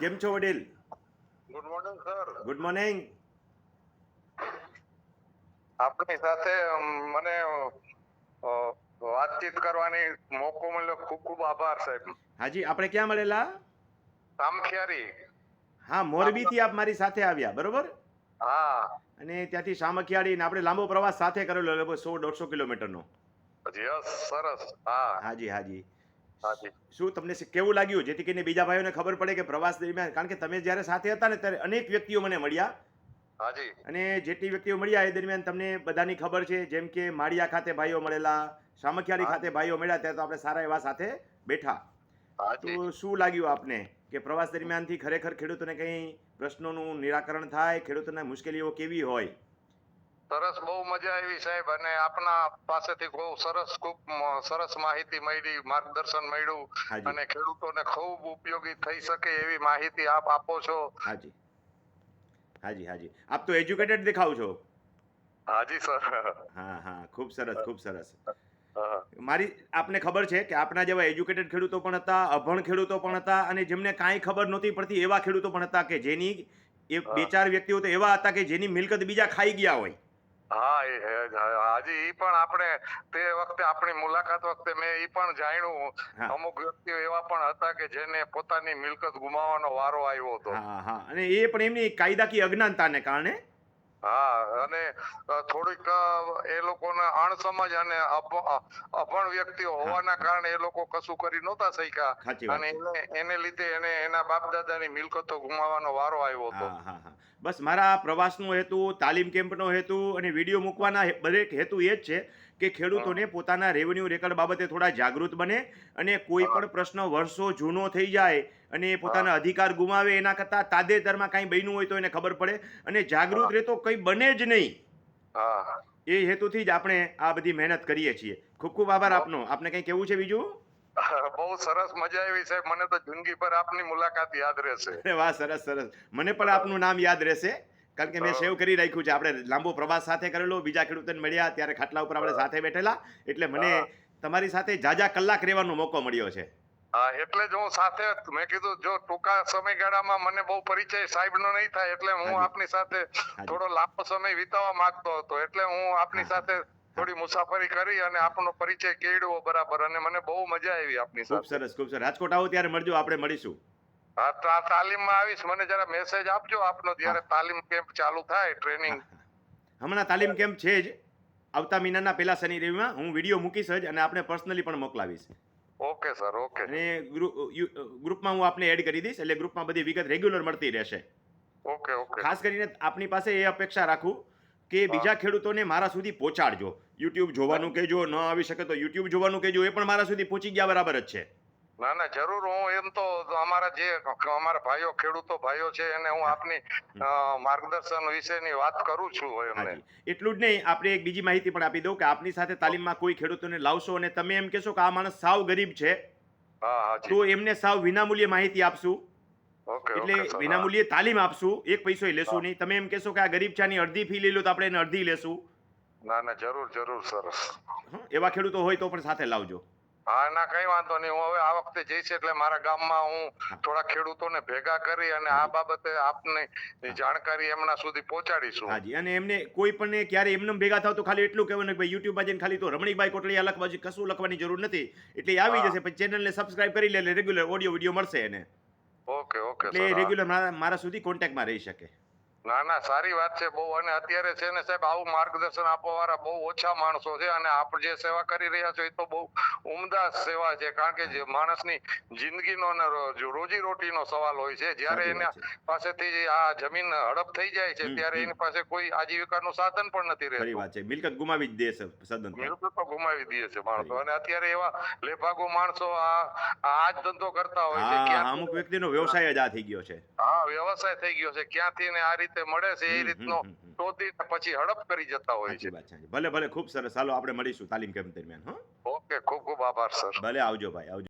કેમ છો વડીલ? Good morning sir good morning આપની સાથે મને વાતચીત કરવાની મોકો મળ્યો. ખૂબ ખૂબ આભાર સાહેબ. હાજી આપણે ક્યાં મળેલા? સામખિયારી. હા મોરબીથી આપ મારી સાથે આવ્યા બરોબર? હા. અને ત્યાંથી સામખિયાળી ને આપણે લાંબો પ્રવાસ સાથે કરેલો લગભગ સો દોઢસો કિલોમીટરનો. યસ સરસ. હા. હાજી હાજી. શું તમને કેવું લાગ્યું? જેથી કરીને બીજા ભાઈઓને ખબર પડે કે પ્રવાસ દરમિયાન કારણ કે તમે જ્યારે સાથે હતા ને ત્યારે અનેક વ્યક્તિઓ મને મળ્યા. અને જેટલી વ્યક્તિઓ મળ્યા એ દરમિયાન તમને બધાની ખબર છે જેમ કે માળિયા ખાતે ભાઈઓ મળેલા સામખિયારી ખાતે ભાઈઓ મળ્યા ત્યારે તો આપણે સારા એવા સાથે બેઠા. તો શું લાગ્યું આપને કે પ્રવાસ દરમિયાનથી ખરેખર ખેડૂતોને કંઈ પ્રશ્નોનું નિરાકરણ થાય ખેડૂતોને મુશ્કેલીઓ કેવી હોય? સરસ બહુ મજા આવી સાહેબ. અને આપના પાસેથી બહુ સરસ ખૂબ સરસ માહિતી મળી માર્ગદર્શન મળ્યું. અને ખેડૂતોને ખૂબ ઉપયોગી થઈ શકે એવી માહિતી આપ આપો છો. હાજી. હાજી હાજી. આપ તો એજ્યુકેટેડ દેખાવ છો. હાજી સર. હા હા. ખૂબ સરસ ખૂબ સરસ. મારી આપને ખબર છે કે આપના જેવા એજ્યુકેટેડ ખેડૂતો પણ હતા અભણ ખેડૂતો પણ હતા અને જેમને કાંઈ ખબર નહોતી પડતી એવા ખેડૂતો પણ હતા કે જેની એ બે ચાર વ્યક્તિઓ તો એવા હતા કે જેની મિલકત બીજા ખાઈ ગયા હોય. હા હાજી ઈ પણ આપણે તે વખતે આપણી મુલાકાત વખતે મેં ઈ પણ જાણ્યું. અમુક વ્યક્તિઓ એવા પણ હતા કે જેને પોતાની મિલકત ગુમાવવાનો વારો આવ્યો હતો. હા હા. અને એ પણ એમની કાયદાકીય અજ્ઞાનતાને કારણે હા અને થોડીક એ લોકોના અણસમજ અને અભણ વ્યક્તિઓ હોવાના કારણે એ લોકો કશું કરી નહોતા શક્યા. અને એને એને લીધે એને એના બાપ દાદાની મિલકતો ગુમાવવાનો વારો આવ્યો હતો. બસ મારા પ્રવાસનો હેતુ તાલીમ કેમ્પનો હેતુ અને વીડિયો મૂકવાના દરેક હેતુ એ જ છે. કે ખેડૂતોને પોતાના રેવન્યુ રેકર્ડ બાબતે થોડા જાગૃત બને અને કોઈ પણ પ્રશ્ન વર્ષો જૂનો થઈ જાય અને એ પોતાના અધિકાર ગુમાવે એના કરતાં તાજેતરમાં કાંઈ બન્યું હોય તો એને ખબર પડે અને જાગૃત રહેતો કંઈ બને જ નહીં. એ હેતુથી જ આપણે આ બધી મહેનત કરીએ છીએ. ખૂબ ખૂબ આભાર આપનો. આપને કંઈ કેવું છે બીજું? બહુ સરસ મજા આવી સાહેબ મને તો જિંદગી પર આપની મુલાકાત યાદ રહેશે. વાહ સરસ સરસ. મને પણ આપનું નામ યાદ રહેશે. કારણ કે મેં સેવ કરી રાખ્યું છે. આપણે લાંબો પ્રવાસ સાથે કરેલો બીજા ખેડૂતોને મળ્યા ત્યારે ખાટલા ઉપર આપણે સાથે બેઠેલા. એટલે મને તમારી સાથે જાજા કલાક રહેવાનો મોકો મળ્યો છે. એટલે જ હું સાથે મેં કીધું જો ટૂંકા સમયગાળામાં મને બહુ પરિચય સાહેબનો નહીં થાય એટલે હું આપની સાથે થોડો લાંબો સમય વિતાવવા માંગતો હતો. એટલે હું આપની સાથે થોડી મુસાફરી કરી અને આપનો પરિચય કેળવો બરાબર. અને મને બહુ મજા આવી આપની ખૂબ સાથે. સરસ ખૂબ સરસ. રાજકોટ આવો ત્યારે મળજો આપણે મળીશું. હા આ તાલીમમાં આવીશ. મને જરા મેસેજ આપજો આપનો જ્યારે તાલીમ કેમ્પ ચાલુ થાય ટ્રેનિંગ. હમણાં તાલીમ કેમ્પ છે જ. આવતા મહિનાના પહેલા શનિ રવિમાં હું વીડિયો મૂકીશ જ અને આપણે પર્સનલી પણ મોકલાવીશ. Okay sir okay. અને ગ્રુપમાં હું આપને એડ કરી દઈશ એટલે ગ્રુપમાં બધી વિગત રેગ્યુલર મળતી રહેશે. Okay okay. ખાસ કરીને આપની પાસે એ અપેક્ષા રાખું કે બીજા ખેડૂતોને મારા સુધી પહોંચાડજો. યુટ્યુબ જોવાનું કહેજો ન આવી શકે તો યુટ્યુબ જોવાનું કહેજો એ પણ મારા સુધી પહોંચી ગયા બરાબર જ છે. ના ના જરૂર હું એમ તો અમારા જે અમારા ભાઈઓ ખેડૂતો ભાઈઓ છે એને હું આપની માર્ગદર્શન વિશેની વાત કરું છું એમને. એટલું જ નહીં આપણે એક બીજી માહિતી પણ આપી દઉં કે આપની સાથે તાલીમમાં કોઈ ખેડૂતોને લાવશો અને તમે એમ કહેશો કે આ માણસ સાવ ગરીબ છે તો એમને સાવ વિનામૂલ્યે માહિતી આપશું. એટલે વિનામૂલ્યે તાલીમ આપશું એક પૈસો લેશું નહીં. તમે એમ કહેશો કે આ ગરીબ છે અડધી ફી લઈ લો તો આપણે એને અડધી લેશું. ના ના જરૂર જરૂર સરસ એવા ખેડૂતો હોય તો પણ સાથે લાવજો. હા ના કઈ વાંધો નહીં. હું હવે આ વખતે જઈશ એટલે મારા ગામમાં હું થોડા ખેડૂતોને ભેગા કરી અને આ બાબતે આપને જાણકારી એમના સુધી પહોંચાડીશું. હાજી અને એમને કોઈ પણ ક્યારે એમને ભેગા થાવ તો ખાલી એટલું કહેવાનું કે ભાઈ યુટ્યુબમાં જઈને ખાલી તો રમણીકભાઈ કોટડિયા લખવા છે કશું લખવાની જરૂર નથી. એટલે આવી જશે પછી ચેનલને સબસ્ક્રાઇબ કરી લે રેગ્યુલર ઓડિયો વીડિયો મળશે એને. ઓકે ઓકે એટલે રેગ્યુલર મારા સુધી કોન્ટેક્ટમાં રહી શકે. ના ના સારી વાત છે બહુ. અને અત્યારે છે ને સાહેબ આવું માર્ગદર્શન આપવા વાળા બહુ ઓછા માણસો છે અને આપ જે સેવા કરી રહ્યા છો એ તો બહુ ઉમદા સેવા છે. કારણ કે જે માણસની જિંદગીનો રો- રોજી રોટીનો સવાલ હોય છે. જ્યારે એના પાસેથી આ જમીન હડપ થઈ જાય છે ત્યારે એની પાસે કોઈ આજીવિકાનું સાધન પણ નથી ખરી રહેતું વાત છે. મિલકત ગુમાવી જ દે છે સદન તો. ગુમાવી દે છે માણસો. અને અત્યારે એવા લેભાગુ માણસો આ આ જ ધંધો કરતા હોય છે. અમુક વ્યક્તિનો વ્યવસાય જ આ થઈ ગયો છે. હા વ્યવસાય થઈ ગયો છે. ક્યાંથી ને આ રીતે મળે છે એ રીતનો. શોધીને પછી હડપ કરી જતા હોય છે. છે ભલે ભલે ખૂબ સરસ. ચાલો આપણે મળીશું તાલીમ કેમ્પ દરમિયાન હા? ઓકે ખૂબ ખૂબ આભાર સર. ભલે આવજો ભાઈ આવજો.